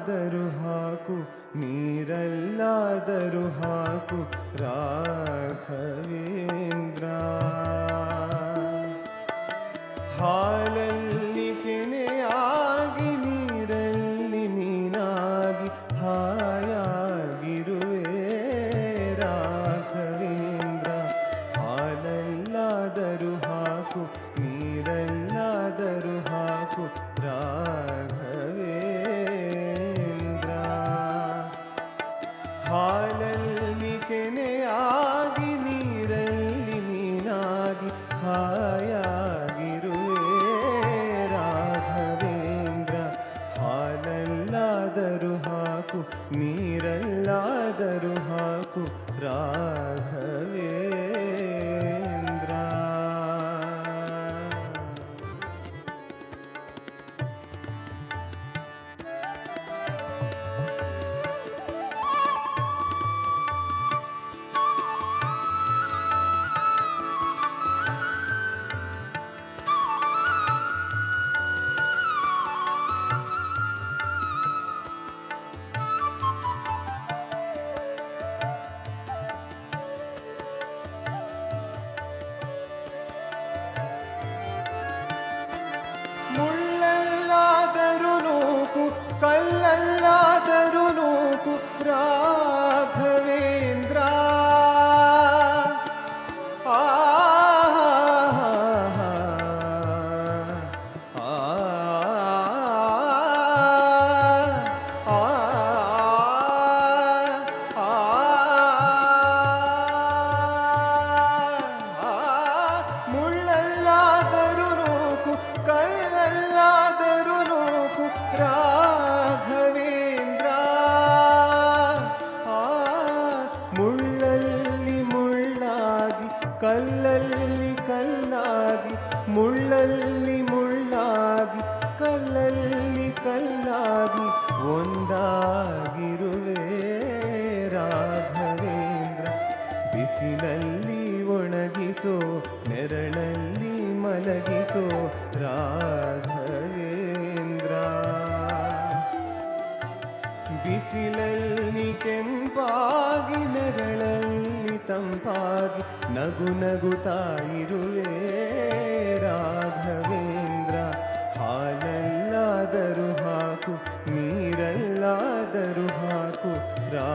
ನೀರಲ್ಲಾದರೂ ಹಾಕು ನೀರಲ್ಲಾದರೂ ಹಾಕು. ಹಾಕು ನೀರಲ್ಲಾದರೂ ಹಾಕು ರಾ ಬಿಸಿಲಲ್ಲಿ ಒಣಗಿಸೋ, ನೆರಳಲ್ಲಿ ಮಲಗಿಸೋ, ರಾಘವೇಂದ್ರ. ಬಿಸಿಲಲ್ಲಿ ಕೆಂಪಾಗಿ, ನೆರಳಲ್ಲಿ ತಂಪಾಗಿ, ನಗು ನಗುತ್ತಾಯಿರುವೆ ರಾಘವೇಂದ್ರ. ಹಾಲಲ್ಲಾದರೂ ಹಾಕು, ನೀರಲ್ಲಾದರೂ ಹಾಕು, ರಾ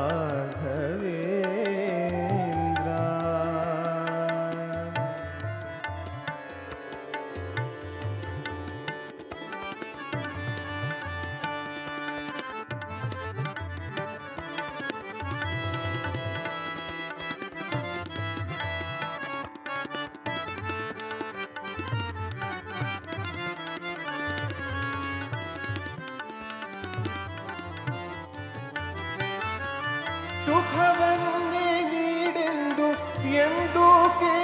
ఎందుకే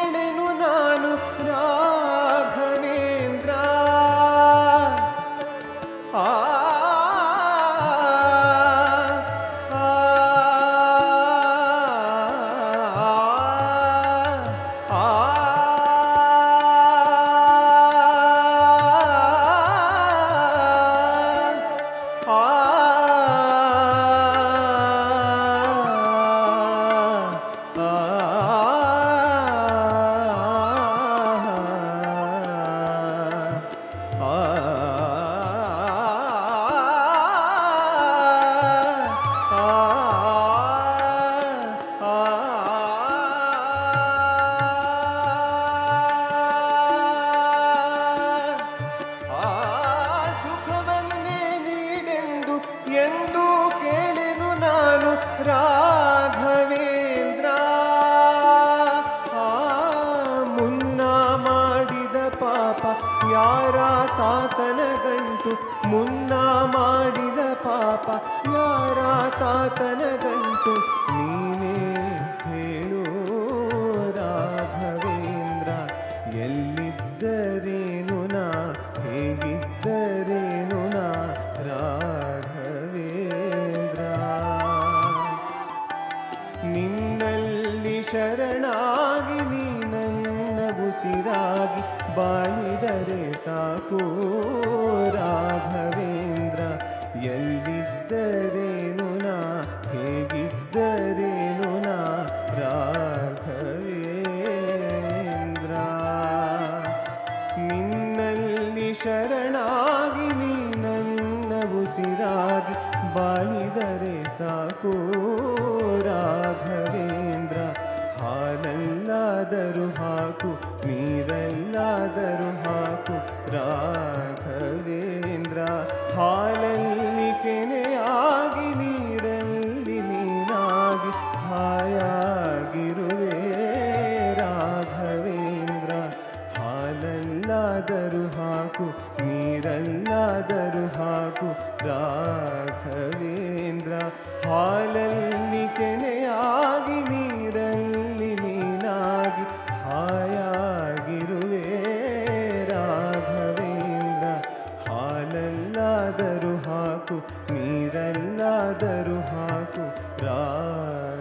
ಯಾರ ತಾತನ ಗಂಟು ಮುನ್ನ ಮಾಡಿದ ಪಾಪ ಯಾರ ತಾತನ ಗಂಟು ಸಾಕು ರಾಘವೇಂದ್ರ ಎಲ್ಲಿದ್ದರೇನು ನಾ ಹೇಗಿದ್ದರೇನು ನಾ ರಾಘವೇಂದ್ರ ನಿನ್ನಲ್ಲಿ ಶರಣಾಗಿ ನನ್ನ ಉಸಿರಾಗಿ ಬಾಳಿದರೆ ಸಾಕು ರಾಘವೇಂದ್ರ ಹಾಲಲ್ಲಾದರೂ ಹಾಕು, ನೀರಲ್ಲಾದರೂ ಹಾಕು. ರಾಘವೇಂದ್ರ, ಹಾಲಲ್ಲಿ ಕೆನೆಯಾಗಿ, ನೀರಲ್ಲಿ ನೀನಾಗಿ ಹಾಯಾಗಿರುವೆ. ರಾಘವೇಂದ್ರ, ಹಾಲಲ್ಲಾದರೂ ಹಾಕು, ನೀರಲ್ಲಾದರೂ ಹಾಕು. ರಾಘವೇಂದ್ರ, ಹಾಲಲ್ಲಿ ಕೆನೆಯಾಗಿ ಹಾಲಲ್ಲಾದರೂ ಹಾಕು ನೀರಲ್ಲಾದರೂ ಹಾಕು ರಾಘವೇಂದ್ರ